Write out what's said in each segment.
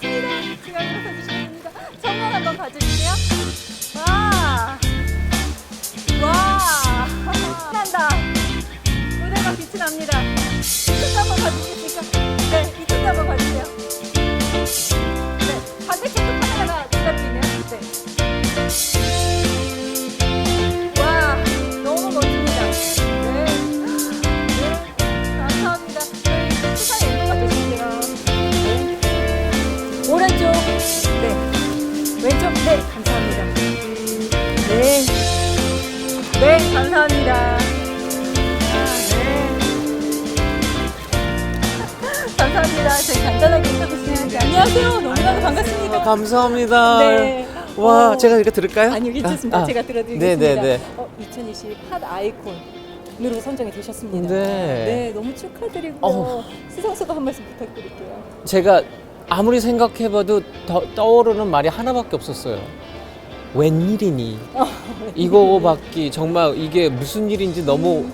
중앙으로 서주시면 됩니다. 정면 한번 봐주실게요. 와, 와, 난다. 무대가 빛이 납니다. 이쪽도 한번 봐주시겠습니까? 네, 이쪽도 한번 봐주세요. 간단하게 인터뷰 진행할게요. 안녕하세요. 너무나도 반갑습니다. 감사합니다. 네. 와, 어. 제가 이렇게 들을까요? 아니요, 괜찮습니다. 아, 아. 제가 들어드리겠습니다. 네, 네, 네. 어, 2020 핫 아이콘 으로 선정이 되셨습니다. 네. 네, 너무 축하드리고요. 어우. 수상소감 한 말씀 부탁드릴게요. 제가 아무리 생각해봐도 더, 떠오르는 말이 하나밖에 없었어요. 웬일이니? 어, 이거 받기 정말 이게 무슨 일인지 너무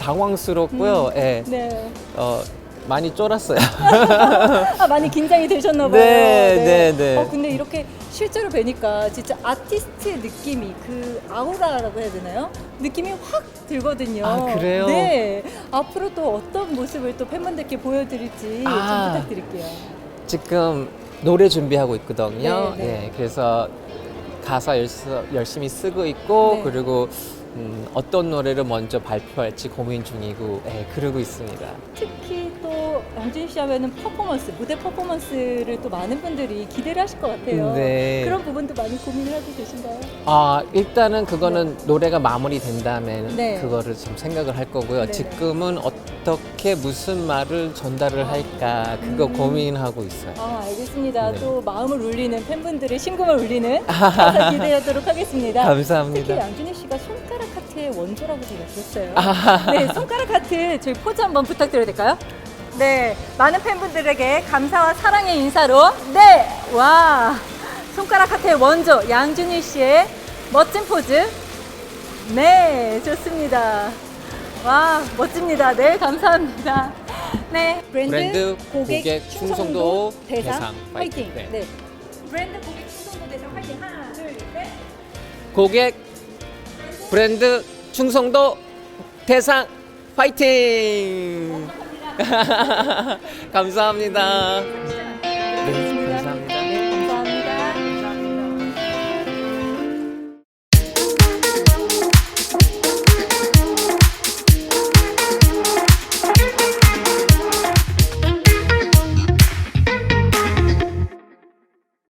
당황스럽고요. 예. 네. 어, 많이 쫄았어요. 아, 많이 긴장이 되셨나 봐요. 네, 네, 네. 어, 근데 이렇게 실제로 뵈니까 진짜 아티스트의 느낌이 그 아우라라고 해야 되나요? 느낌이 확 들거든요. 아, 그래요? 네. 앞으로 또 어떤 모습을 또 팬분들께 보여드릴지 아. 좀 부탁드릴게요. 지금 노래 준비하고 있거든요. 네, 네. 예, 그래서 가사 열스- 열심히 쓰고 있고 네. 그리고 음, 어떤 노래를 먼저 발표할지 고민 중이고 예, 그러고 있습니다. 특히 씨 하면은 퍼포먼스, 무대 퍼포먼스를 또 많은 분들이 기대를 하실 것 같아요. 네. 그런 부분도 많이 고민을 하고 계신가요? 아 일단은 그거는 노래가 마무리된 다음에 네. 그거를 좀 생각을 할 거고요. 네. 지금은 어떻게 무슨 말을 전달을 할까 그거 음. 고민하고 있어요. 아, 알겠습니다. 네. 또 마음을 울리는 팬분들의 심금을 울리는 가사 기대하도록 하겠습니다. 특히 감사합니다. 양준희 씨가 손가락 하트의 원조라고 제가 들었어요. 아. 네, 손가락 하트 저희 포즈 한번 부탁드려도 될까요? 네, 많은 팬분들에게 감사와 사랑의 인사로 네, 와 손가락 하트의 원조 양준희 씨의 멋진 포즈. 네, 좋습니다. 와, 멋집니다. 네, 감사합니다. 네, 브랜드, 브랜드 고객, 고객 충성도 충성도 대상, 대상 화이팅. 화이팅. 네. 네. 브랜드 고객 충성도 대상 화이팅. 하나, 둘, 셋. 고객 브랜드 충성도 대상 파이팅! 감사합니다. 네.